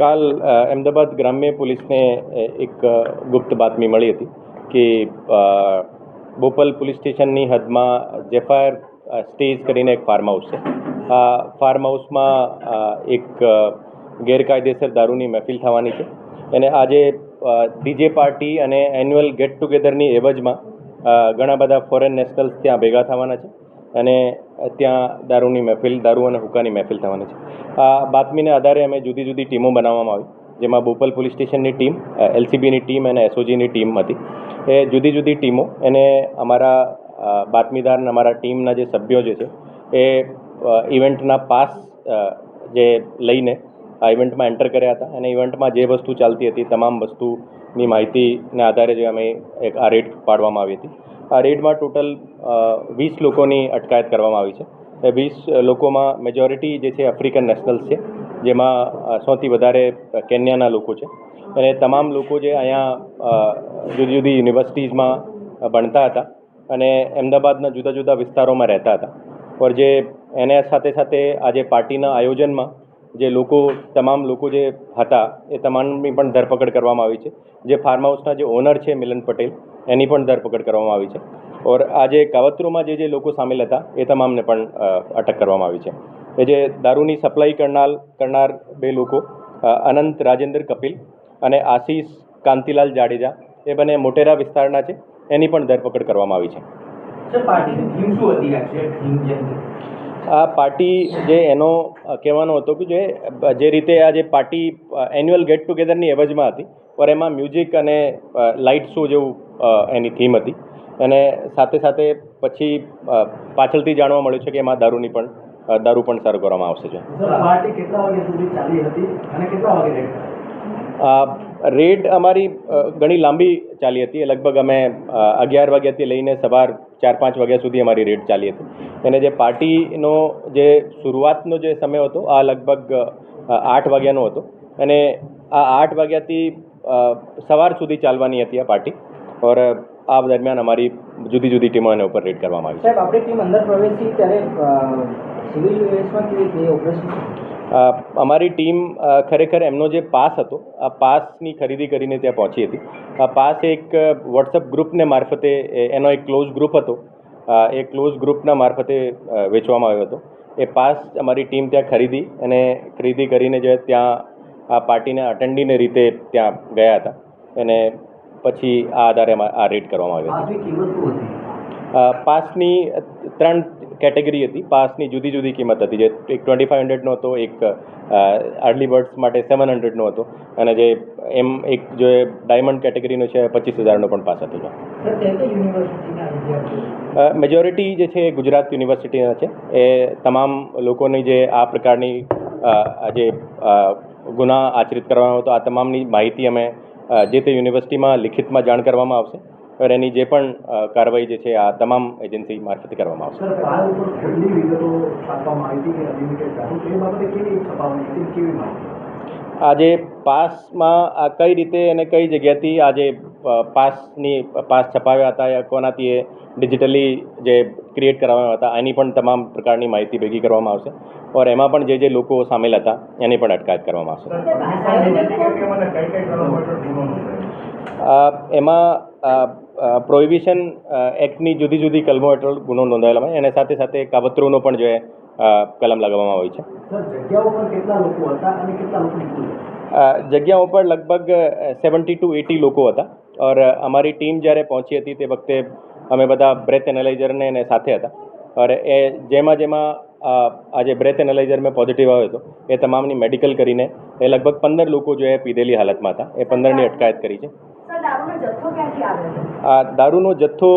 કાલ અમદાવાદ ગ્રામ્ય પોલીસને એક ગુપ્ત બાતમી મળી હતી કે બોપલ પોલીસ સ્ટેશનની હદમાં જેફાયર સ્ટેજ કરીને એક ફાર્મ હાઉસ છે. આ ફાર્મ હાઉસમાં એક ગેરકાયદેસર દારૂની મહેફિલ થવાની છે. અને આજે ડીજે પાર્ટી અને એન્યુઅલ ગેટ ટુગેધરની એવજમાં ઘણા બધા ફોરેન નેશનલ્સ ત્યાં ભેગા થવાના છે. અને ત્યાં દારૂની મહેફિલ, દારૂ અને હુક્કાની મહેફિલ થવાની છે. આ બાતમીને આધારે અમે જુદી જુદી ટીમો બનાવવામાં આવી, જેમાં બોપલ પોલીસ સ્ટેશનની ટીમ એલસીબીની ટીમ અને એસઓજીની ટીમ હતી. એ જુદી જુદી ટીમો, એને અમારા બાતમીદાર અને અમારા ટીમના જે સભ્યો જે છે, એ ઇવેન્ટના પાસ જે લઈને આ ઇવેન્ટમાં એન્ટર કર્યા હતા. અને ઇવેન્ટમાં જે વસ્તુ ચાલતી હતી, તમામ વસ્તુની માહિતીના આધારે જે અમે એક આ રેડ પાડવામાં આવી હતી. આ રેડમાં ટોટલ વીસ લોકોની અટકાયત કરવામાં આવી છે. એ વીસ લોકોમાં મેજોરિટી જે છે આફ્રિકન નેશનલ્સ છે, જેમાં સૌથી વધારે કેન્યાના લોકો છે. અને તમામ લોકો જે અહીંયા જુદી જુદી યુનિવર્સિટીઝમાં ભણતા હતા અને અમદાવાદના જુદા જુદા વિસ્તારોમાં રહેતા હતા. પર જે એને સાથે સાથે આજે પાર્ટીના આયોજનમાં જે લોકો, તમામ લોકો જે હતા, એ તમામની પણ ધરપકડ કરવામાં આવી છે. જે ફાર્મ હાઉસના જે ઓનર છે મિલન પટેલ, એની પણ ધરપકડ કરવામાં આવી છે. ઓર આજે કાવતરોમાં જે જે લોકો સામેલ હતા, એ તમામને પણ અટક કરવામાં આવી છે. એ જે દારૂની સપ્લાય કરનાર કરનાર બે લોકો અનંત રાજેન્દ્ર કપિલ અને આશીષ કાંતિલાલ જાડેજા, એ બંને મોટેરા વિસ્તારના છે, એની પણ ધરપકડ કરવામાં આવી છે. આ પાર્ટી જે એનો કહેવાનો હતો કે જે જે રીતે આ જે પાર્ટી એન્યુઅલ ગેટ ટુગેધરની એવજમાં હતી પર એમાં મ્યુઝિક અને લાઇટ શો જેવું એની થીમ હતી. અને સાથે સાથે પછી પાછળથી જાણવા મળ્યું છે કે એમાં દારૂની પણ દારૂ પણ સારું કરવામાં આવશે છે. રેડ અમારી ઘણી લાંબી ચાલી હતી. લગભગ અમે અગિયાર વાગ્યાથી લઈને સવાર ચાર પાંચ વાગ્યા સુધી અમારી રેડ ચાલી હતી. અને જે પાર્ટીનો જે શરૂઆતનો જે સમય હતો આ લગભગ આઠ વાગ્યાનો હતો. અને આ આઠ વાગ્યાથી સવાર સુધી ચાલવાની હતી આ પાર્ટી. ઓર આ દરમિયાન અમારી જુદી જુદી ટીમો એના ઉપર રેડ કરવામાં આવી છે. સાહેબ આપણી ટીમ અંદર પ્રવેશી ત્યારે સિવિલ ડ્રેસમાં કેવી રીતે ઓપરેશન અમારી ટીમ ખરેખર એમનો જે પાસ હતો આ પાસની ખરીદી કરીને ત્યાં પહોંચી હતી. પાસ એક વોટ્સઅપ ગ્રુપને મારફતે એ- એનો એક ક્લોઝ ગ્રુપ હતો. એ ક્લોઝ ગ્રુપના મારફતે વેચવામાં આવ્યો હતો. એ પાસ અમારી ટીમ ત્યાં ખરીદી અને ખરીદી કરીને જે ત્યાં આ પાર્ટીને અટેન્ડીને રીતે ત્યાં ગયા હતા. અને પછી આ આધારે આ રેડ કરવામાં આવ્યો હતો. પાસની ત્રણ કેટેગરી હતી. પાસની જુદી જુદી કિંમત હતી. જે એક ટ્વેન્ટી ફાઇવ હંડ્રેડનો હતો એક અર્લી બર્ડ્સ માટે સેવન હંડ્રેડનો હતો અને જે એમ એક જે ડાયમંડ કેટેગરીનો છે પચીસ હજારનો પણ પાસ હતો મેજોરિટી જે છે એ ગુજરાત યુનિવર્સિટીના છે. એ તમામ લોકોની જે આ પ્રકારની આ જે ગુના આચરિત કરવામાં હતો આ તમામની માહિતી અમે જે તે યુનિવર્સિટીમાં લિખિતમાં જાણ કરવામાં આવશે. और એની જે પણ કાર્યવાહી જે છે આ તમામ એજન્સી મારફતે કરવામાં આવશે આજે પાસમાં આ કઈ રીતે અને કઈ જગ્યાથી આજે પાસની પાસ છપાવ્યા હતા યા કોનાથી એ ડિજિટલી જે ક્રિએટ કરવામાં હતા એની પણ તમામ પ્રકારની માહિતી ભેગી કરવામાં આવશે. ઓર એમાં પણ જે જે લોકો સામેલ હતા એની પણ અટકાયત કરવામાં આવશે. એમાં પ્રોહિબિશન એક્ટની જુદી જુદી કલમો હેઠળ ગુનો નોંધાયેલા હોય અને સાથે સાથે કાવતરોનો પણ જે કલમ લગાવવામાં આવી છે. જગ્યાઓ પર લગભગ સેવન્ટી ટુ એટી લોકો હતા. ઓર અમારી ટીમ જ્યારે પહોંચી હતી તે વખતે અમે બધા બ્રેથ એનાલાઇઝરને એને સાથે હતા. ઓર એ જેમાં જેમાં આજે આ જે બ્રેથ એનાલાઇઝર મેં પોઝિટિવ આવ્યો હતો એ તમામની મેડિકલ કરીને એ લગભગ પંદર લોકો જો પીધેલી હાલતમાં હતા. એ પંદરની અટકાયત કરી છે. આ દારૂનો જથ્થો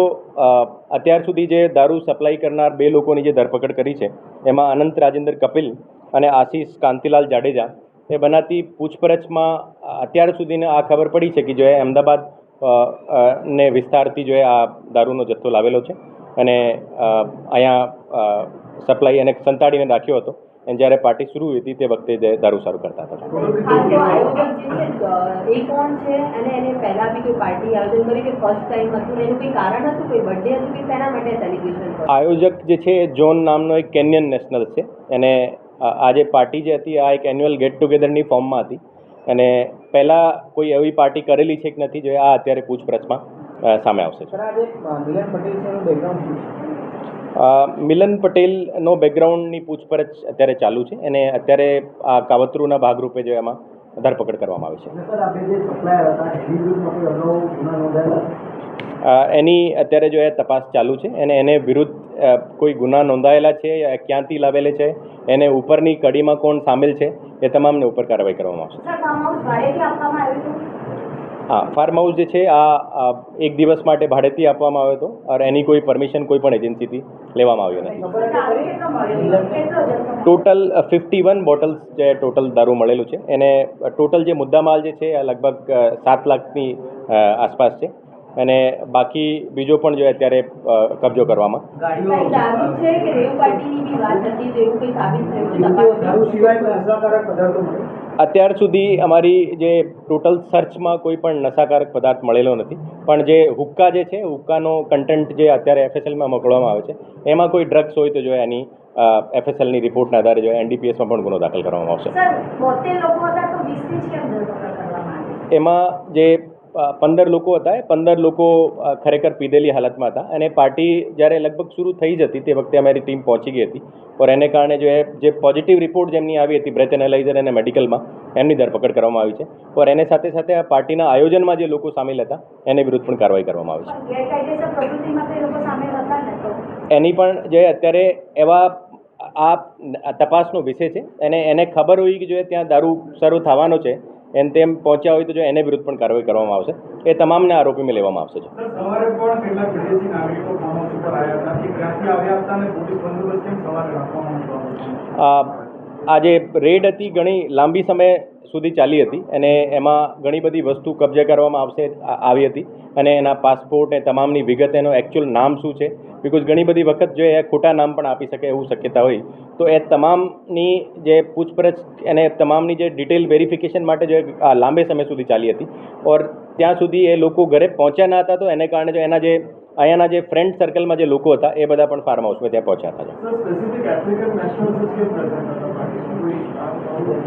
અત્યાર સુધી જે દારૂ સપ્લાય કરનાર બે લોકોની જે ધરપકડ કરી છે, એમાં અનંત રાજેન્દ્ર કપિલ અને આશીષ કાંતિલાલ જાડેજા, એ બનાતી પૂછપરછમાં અત્યાર સુધીને આ ખબર પડી છે કે જો એ અમદાવાદ ને વિસ્તારથી જો એ આ દારૂનો જથ્થો લાવેલો છે અને અહીંયા સપ્લાય એને સંતાડીને રાખ્યો હતો. અને જ્યારે પાર્ટી શરૂ હતી તે વખતે દારૂ સારું કરતા હતા. આયોજક જે છે જોન નામનો એક કેન્યન નેશનલ છે. અને આ જે પાર્ટી જે હતી આ એક એન્યુઅલ ગેટ ટુગેધરની ફોર્મમાં હતી. અને પહેલાં કોઈ એવી પાર્ટી કરેલી છે કે નથી જો આ અત્યારે પૂછપરછમાં સામે આવશે. મિલન પટેલનો બેકગ્રાઉન્ડની પૂછપરછ અત્યારે ચાલુ છે. અને અત્યારે આ કાવતરૂના ભાગરૂપે જો એમાં ધરપકડ કરવામાં આવી છે. એની અત્યારે જો એ તપાસ ચાલુ છે અને એને વિરુદ્ધ કોઈ ગુના નોંધાયેલા છે ક્યાંથી લાવેલે છે એને ઉપરની કડીમાં કોણ સામેલ છે એ તમામને ઉપર કાર્યવાહી કરવામાં આવશે સર ફાર્મ હાઉસ ભાડેથી આપવામાં આવ્યું હતું હા ફાર્મ હાઉસ જે છે આ એક દિવસ માટે ભાડેથી આપવામાં આવ્યો હતો અને એની કોઈ પરમિશન કોઈ પણ એજન્સીથી લેવામાં આવ્યું નથી. ટોટલ ફિફ્ટી વન બોટલ્સ જે ટોટલ દારૂ મળેલું છે. એને ટોટલ જે મુદ્દામાલ જે છે આ લગભગ સાત લાખની આસપાસ છે. અને બાકી બીજો પણ જો અત્યારે કબજો કરવામાં. દારૂ છે કે રેવ પાર્ટીની બી વાત હતી તો એવું કંઈ સાબિત થયું છે? દારૂ તપાસમાં? સિવાય પદાર્થો મળે. અત્યાર સુધી અમારી જે ટોટલ સર્ચમાં કોઈ પણ નશાકારક પદાર્થ મળેલો નથી. પણ જે હુક્કા જે છે હુક્કાનો કન્ટેન્ટ જે અત્યારે એફએસએલમાં મોકલવામાં આવે છે એમાં કોઈ ડ્રગ્સ હોય તો જો એની એફએસએલની રિપોર્ટના આધારે જો એનડીપીએસમાં પણ ગુનો દાખલ કરવામાં આવશે. એમાં જે પંદર લોકો હતા. એ પંદર લોકો ખરેખર પીધેલી હાલતમાં હતા. અને પાર્ટી જ્યારે લગભગ શરૂ થઈ જ હતી તે વખતે અમારી ટીમ પહોંચી ગઈ હતી. ઓર એને કારણે જો જે પોઝિટિવ રિપોર્ટ જેમની આવી હતી બ્રેથ એનાલાઇઝર અને મેડિકલમાં એમની ધરપકડ કરવામાં આવી છે. ઓર એને સાથે સાથે આ પાર્ટીના આયોજનમાં જે લોકો સામેલ હતા એને વિરુદ્ધ પણ કાર્યવાહી કરવામાં આવી છે. પણ એની પણ જે અત્યારે એવા આ તપાસનો વિષય છે. અને એને ખબર હોય કે જો ત્યાં દારૂ શરૂ થવાનો છે એમ તેમ પહોંચ્યા હોય તો જો એને વિરુદ્ધ પણ કાર્યવાહી કરવામાં આવશે. એ તમામને આરોપીમાં લેવામાં આવશે છે. સવારે પણ કેટલાક વિદેશી નાગરિકો ફાર્મ હાઉસ ઉપર આવ્યા હતા. એ ક્યાંથી આવ્યા હતા અને પોલીસ બંદોબસ્ત કેમ સવારે રાખવામાં આવ્યો? આ આ રેડ હતી ઘણી લાંબી સમય સુધી ચાલી હતી અને એમાં ઘણી બધી વસ્તુ કબજે કરવામાં આવશે આવી હતી. અને એના પાસપોર્ટ એ તમામની વિગત એનું એકચ્યુઅલ નામ શું છે બિકોઝ ઘણી બધી વખત જો એ ખોટા નામ પણ આપી શકે એવું શક્યતા હોય તો એ તમામની જે પૂછપરછ અને તમામની જે ડિટેલ વેરિફિકેશન માટે જો આ લાંબે સમય સુધી ચાલી હતી ઓર ત્યાં સુધી એ લોકો ઘરે પહોંચ્યા ના હતા તો એને કારણે જો એના જે અહીંયાના જે ફ્રેન્ડ સર્કલમાં જે લોકો હતા એ બધા પણ ફાર્મ હાઉસમાં ત્યાં પહોંચ્યા હતા.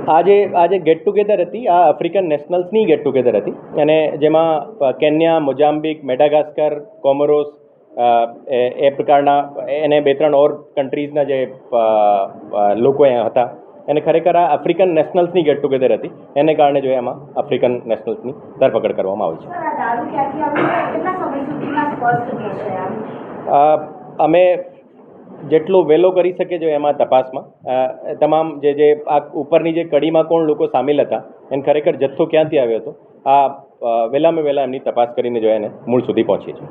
આજે આજે ગેટ ટુગેધર હતી આ આફ્રિકન નેશનલ્સની ગેટ ટુગેધર હતી અને જેમાં કેન્યા મોજામ્બિક મેડાગાસ્કર કોમોરોસ એ એ પ્રકારના એને બે ત્રણ ઓર કન્ટ્રીઝના જે લોકો અહીંયા હતા અને ખરેખર આ આફ્રિકન નેશનલ્સની ગેટ ટુગેધર હતી. એને કારણે જો એમાં આફ્રિકન નેશનલ્સની ધરપકડ કરવામાં આવી છે. અમે જેટલો વહેલો કરી શકે જો એમાં તપાસમાં. તમામ જે જે આ ઉપરની જે કડીમાં કોણ લોકો સામેલ હતા એને ખરેખર જથ્થો ક્યાંથી આવ્યો હતો? આ વહેલામાં વહેલા એમની તપાસ કરીને જો એને મૂળ સુધી પહોંચીએ છીએ.